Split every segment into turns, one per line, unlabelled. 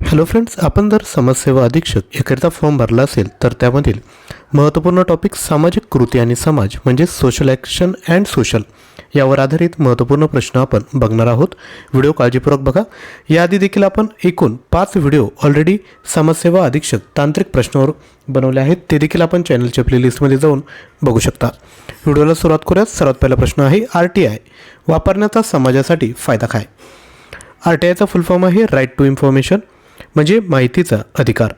Hello friends आपण जर समाजसेवा अधीक्षक याकरिता फॉर्म भरला असेल तर त्यामधील महत्त्वपूर्ण टॉपिक सामाजिक कृती आणि समाज म्हणजे सोशल ॲक्शन अँड सोशल यावर आधारित महत्त्वपूर्ण प्रश्न आपण बघणार आहोत. व्हिडिओ काळजीपूर्वक बघा. याआधी देखील आपण एकूण पाच व्हिडिओ ऑलरेडी समाजसेवा अधीक्षक तांत्रिक प्रश्नावर बनवले आहेत. ते देखील आपण चॅनलच्या प्लेलिस्टमध्ये जाऊन बघू शकता. व्हिडिओला सुरुवात करूयात. सर्वात पहिला प्रश्न आहे आर टी आय वापरण्याचा समाजासाठी फायदा काय? आर टी आयचा फुल फॉर्म आहे राईट टू इन्फॉर्मेशन म्हणजे माहितीचा अधिकार.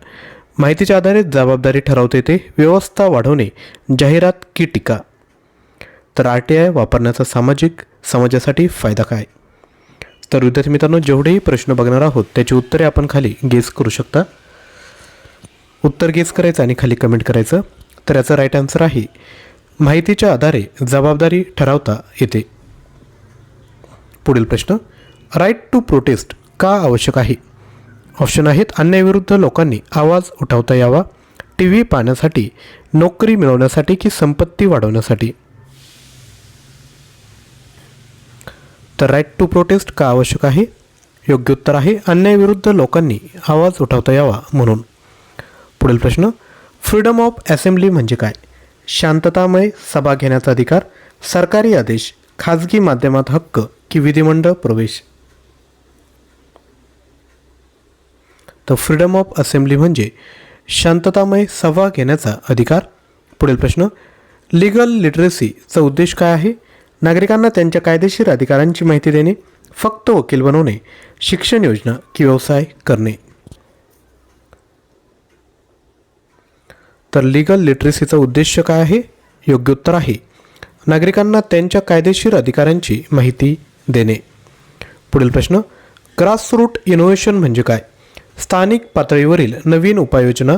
माहितीच्या आधारे जबाबदारी ठरवता येते व्यवस्था वाढवणे जाहिरात की टीका. तर आर टी आय वापरण्याचा सामाजिक समाजासाठी फायदा काय? तर विद्यार्थी मित्रांनो जेवढेही प्रश्न बघणार आहोत त्याची उत्तरे आपण खाली गेस करू शकता. उत्तर गेस करायचं आणि खाली कमेंट करायचं. तर याचा राईट आन्सर आहे माहितीच्या आधारे जबाबदारी ठरवता येते. पुढील प्रश्न राईट टू प्रोटेस्ट का आवश्यक आहे? ऑप्शन आहेत. अन्यायाविरुद्ध लोकांनी आवाज उठवता यावा. टी व्ही पाहण्यासाठी नोकरी मिळवण्यासाठी की संपत्ती वाढवण्यासाठी? तर राईट टू प्रोटेस्ट का आवश्यक आहे? योग्य उत्तर आहे अन्यायाविरुद्ध लोकांनी आवाज उठवता यावा म्हणून. पुढील प्रश्न फ्रीडम ऑफ असेंब्ली म्हणजे काय? शांततामय सभा घेण्याचा अधिकार सरकारी आदेश खाजगी माध्यमात हक्क की विधिमंडळ प्रवेश? तर फ्रीडम ऑफ असेंब्ली म्हणजे शांततामय सभा घेण्याचा अधिकार. पुढील प्रश्न लिगल लिटरेसीचा उद्देश काय आहे? नागरिकांना त्यांच्या कायदेशीर अधिकारांची माहिती देणे फक्त वकील बनवणे शिक्षण योजना की व्यवसाय करणे. तर लिगल लिटरेसीचा उद्देश काय आहे? योग्य उत्तर आहे. नागरिकांना त्यांच्या कायदेशीर अधिकारांची माहिती देणे. पुढील प्रश्न ग्रासरूट इनोव्हेशन म्हणजे काय? स्थानिक पातळीवरील नवीन उपाययोजना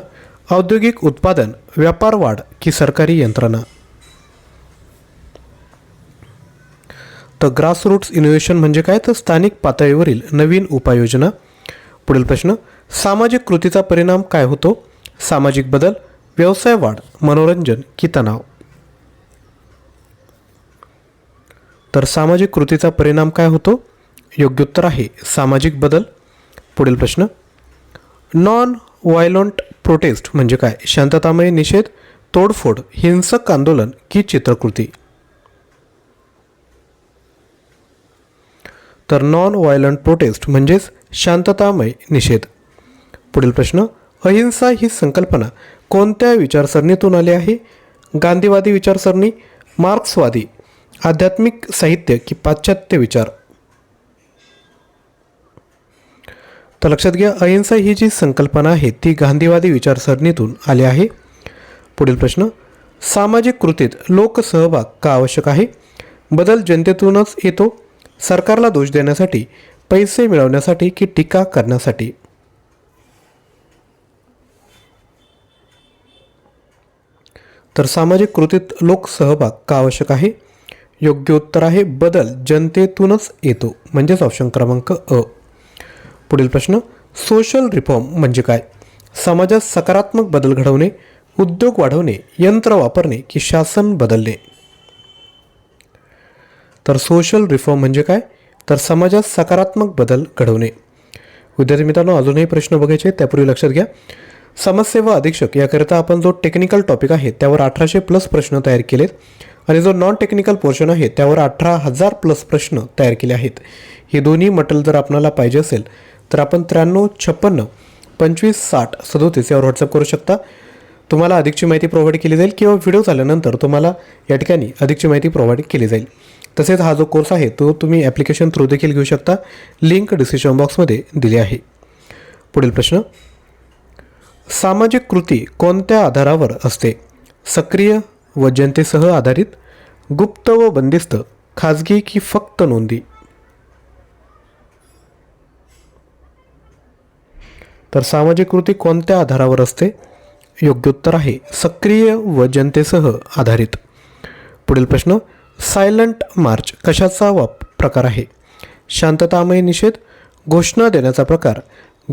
औद्योगिक उत्पादन व्यापार वाढ की सरकारी यंत्रणा. तर ग्रासरूट्स इनोव्हेशन म्हणजे काय? तर स्थानिक पातळीवरील नवीन उपाययोजना. पुढील प्रश्न सामाजिक कृतीचा परिणाम काय होतो? सामाजिक बदल व्यवसाय वाढ मनोरंजन की तणाव? तर सामाजिक कृतीचा परिणाम काय होतो? योग्य उत्तर आहे सामाजिक बदल. पुढील प्रश्न नॉन व्हायलंट प्रोटेस्ट म्हणजे काय? शांततामय निषेध तोडफोड हिंसक आंदोलन की चित्रकृती? तर नॉन व्हायलंट प्रोटेस्ट म्हणजेच शांततामय निषेध. पुढील प्रश्न अहिंसा ही संकल्पना कोणत्या विचारसरणीतून आली आहे? गांधीवादी विचारसरणी मार्क्सवादी आध्यात्मिक साहित्य की पाश्चात्य विचार? तर लक्षात घ्या अहिंसा ही जी संकल्पना आहे ती गांधीवादी विचारसरणीतून आली आहे. पुढील प्रश्न सामाजिक कृतीत लोकसहभाग का आवश्यक आहे? बदल जनतेतूनच येतो सरकारला दोष देण्यासाठी पैसे मिळवण्यासाठी की टीका करण्यासाठी? तर सामाजिक कृतीत लोकसहभाग का आवश्यक आहे? योग्य उत्तर आहे बदल जनतेतूनच येतो म्हणजेच ऑप्शन क्रमांक अ. पुढील प्रश्न सोशल रिफॉर्म म्हणजे काय? समाजात सकारात्मक बदल घडवणे उद्योग वाढवणे यंत्र वापरणे की शासन बदलणे? तर सोशल रिफॉर्म म्हणजे काय? तर समाजात सकारात्मक बदल घडवणे. विद्यार्थी मित्रांनो अजूनही प्रश्न बघायचे त्यापूर्वी लक्षात घ्या. समाजसेवा अधीक्षक याकरिता आपण जो टेक्निकल टॉपिक आहे त्यावर अठराशे प्लस प्रश्न तयार केलेत आणि जो नॉन टेक्निकल पोर्शन आहे त्यावर अठरा हजार प्लस प्रश्न तयार केले आहेत. हे दोन्ही मटेरियल जर आपल्याला पाहिजे असेल तर आपण त्र्याण्णव छप्पन्न पंचवीस साठ सदोतीस यावर व्हॉट्सअप करू शकता. तुम्हाला अधिकची माहिती प्रोव्हाइड केली जाईल किंवा व्हिडिओ झाल्यानंतर तुम्हाला या ठिकाणी अधिकची माहिती प्रोव्हाइड केली जाईल. तसेच हा जो कोर्स आहे तो तुम्ही ॲप्लिकेशन थ्रू देखील घेऊ शकता. लिंक डिस्क्रिप्शन बॉक्समध्ये दिली आहे. पुढील प्रश्न. सामाजिक कृती कोणत्या आधारावर असते? सक्रिय व जनतेसह आधारित गुप्त व बंदिस्त खाजगी की फक्त नोंदी? तर सामाजिक कृती कोणत्या आधारावर असते? योग्य उत्तर आहे सक्रिय व जनतेसह आधारित. पुढील प्रश्न सायलंट मार्च कशाचा वाप प्रकार आहे? शांततामय निषेध घोषणा देण्याचा प्रकार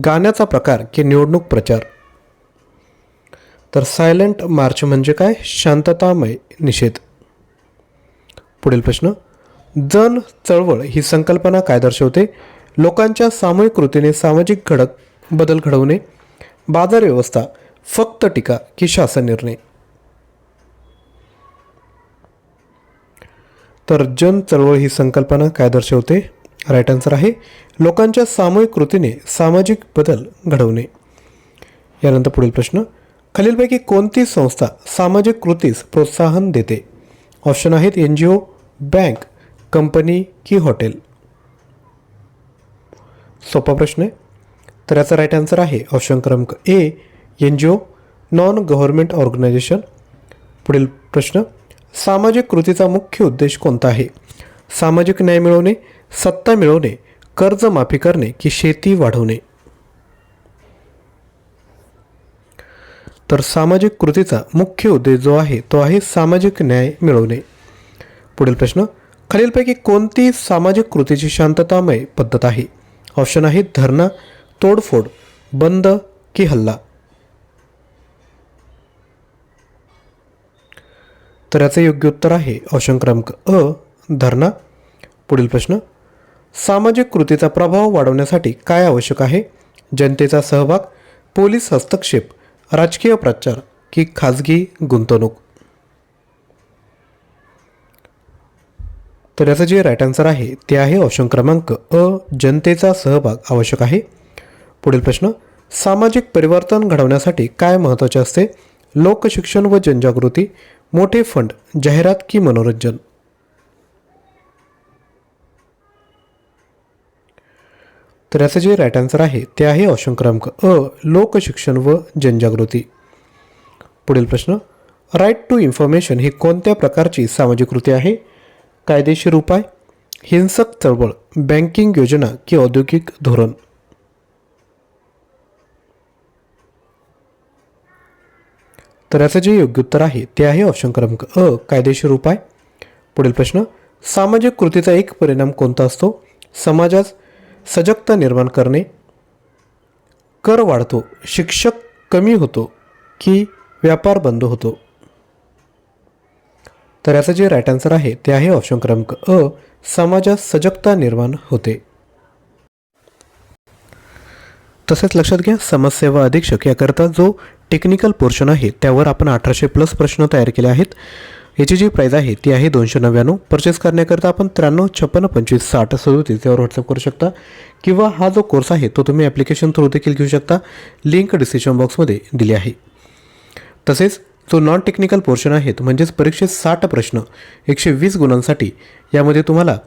गाण्याचा प्रकार की निवडणूक प्रचार? तर सायलंट मार्च म्हणजे काय? शांततामय निषेध. पुढील प्रश्न जन चळवळ ही संकल्पना काय दर्शवते? लोकांच्या सामूहिक कृतीने सामाजिक घडक बदल घडवणे बाजार व्यवस्था फक्त टीका की शासन निर्णय. तर जन चळवळ ही संकल्पना काय दर्शवते? राईट आन्सर आहे लोकांच्या सामूहिक कृतीने सामाजिक बदल घडवणे यानंतर पुढील प्रश्न खालीलपैकी कोणती संस्था सामाजिक कृतीस प्रोत्साहन देते? ऑप्शन आहेत N G O bank company की हॉटेल सोपा प्रश्न आहे तर याचा राईट आन्सर आहे ऑप्शन क्रमांक A N G O non government organisation पुढील प्रश्न सामाजिक कृतीचा मुख्य उद्देश कोणता आहे? सामाजिक न्याय मिळवणे सत्ता मिळवणे कर्ज माफी करणे की शेती वाढवणे? तर सामाजिक कृतीचा मुख्य उद्देश जो आहे तो आहे सामाजिक न्याय मिळवणे. पुढील प्रश्न खालीलपैकी कोणती सामाजिक कृतीची शांततामय पद्धत आहे? ऑप्शन आहे धरणा तोडफोड बंद की हल्ला? तर याचं योग्य उत्तर आहे ऑप्शन क्रमांक अ धरणा. पुढील प्रश्न सामाजिक कृतीचा प्रभाव वाढवण्यासाठी काय आवश्यक आहे? जनतेचा सहभाग पोलीस हस्तक्षेप राजकीय प्रचार की खाजगी गुंतवणूक? तर याचं जे राईट आन्सर आहे ते आहे ऑप्शन क्रमांक अ जनतेचा सहभाग आवश्यक आहे. पुढील प्रश्न सामाजिक परिवर्तन घडवण्यासाठी काय महत्त्वाचे असते? लोकशिक्षण व जनजागृती मोठे फंड जाहिरात की मनोरंजन? तर याचं जे राईट आन्सर आहे ते आहे ऑप्शन क्रमांक अ लोकशिक्षण व जनजागृती. पुढील प्रश्न राईट टू इन्फॉर्मेशन ही कोणत्या प्रकारची सामाजिक कृती आहे? कायदेशीर उपाय हिंसक चळवळ बँकिंग योजना की औद्योगिक धोरण? तर याचं जे योग्य उत्तर आहे ते आहे ऑप्शन क्रमांक अ कायदेशीर उपाय. पुढील प्रश्न सामाजिक कृतीचा एक परिणाम कोणता असतो? समाजात सजगता निर्माण करणे कर वाढतो शिक्षक कमी होतो की व्यापार बंद होतो? तर याचं जे राईट आन्सर आहे ते आहे ऑप्शन क्रमांक अ समाजात सजगता निर्माण होते. तसेच लक्षात घ्या समाजसेवा अधीक्षक याकरता जो टेक्निकल पोर्शन आहे त्यावर आपण अठराशे प्लस प्रश्न तयार केले आहेत. याची जी प्राईज आहे ती आहे दोनशे नव्याण्णव. परचेस करण्याकरता आपण त्र्याण्णव छप्पन्न पंचवीस साठ सदोतीस यावर व्हॉट्सअप करू शकता. किंवा हा जो कोर्स आहे तो तुम्ही ॲप्लिकेशन थ्रू देखील घेऊ शकता. लिंक डिस्क्रिप्शन बॉक्समध्ये दिली आहे. तसेच जो नॉन टेक्निकल पोर्शन आहेत म्हणजेच परीक्षेत साठ प्रश्न एकशे वीस गुणांसाठी यामध्ये तुम्हाला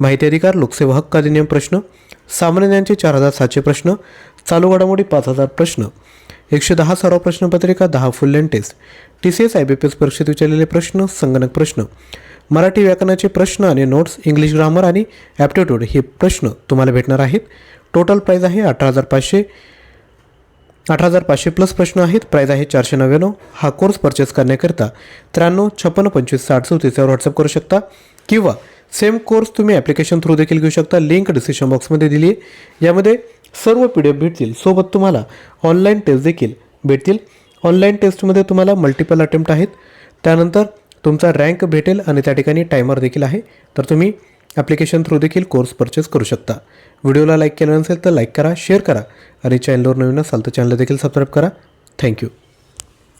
माहिती अधिकार लोकसेवा हक्क अधिनियम प्रश्न सामान्य ज्ञानचे चार हजार सातशे प्रश्न चालू घडामोडी पाच हजार प्रश्न. एकशे दहा सराव प्रश्नपत्रिका दहा full length test T C S I B P S परीक्षेत विचारलेले प्रश्न संगणक प्रश्न. मराठी व्याकरणाचे प्रश्न आणि नोट्स इंग्लिश ग्रामर आणि ॲप्टिट्यूड हे प्रश्न तुम्हाला भेटणार आहेत. टोटल प्राईज आहे अठरा हजार पाचशे अठरा हजार पाचशे प्लस प्रश्न आहेत. प्राईज आहे चारशे नव्याण्णव. हा कोर्स परचेस करण्याकरिता त्र्याण्णव छप्पन्न पंचवीस साठ चौतीसवर व्हॉट्सअप करू शकता. किंवा सेम कोर्स तुम्ही ॲप्लिकेशन थ्रू देखील घेऊ शकता. लिंक डिस्क्रिप्शन बॉक्समध्ये दिली आहे. यामध्ये सर्व पी डी एफ भेटतील. सोबत तुम्हाला ऑनलाईन टेस्ट देखील भेटतील. ऑनलाईन टेस्टमध्ये तुम्हाला मल्टिपल अटेम्प्ट आहेत. त्यानंतर तुमचा रँक भेटेल आणि त्या ठिकाणी टायमर देखील आहे. तर तुम्ही ॲप्लिकेशन थ्रू देखील कोर्स परचेस करू शकता. व्हिडिओला लाईक केला नसेल तर लाईक करा शेअर करा आणि चॅनलवर नवीन असाल तर चॅनलला देखील सबस्क्राईब करा. थँक्यू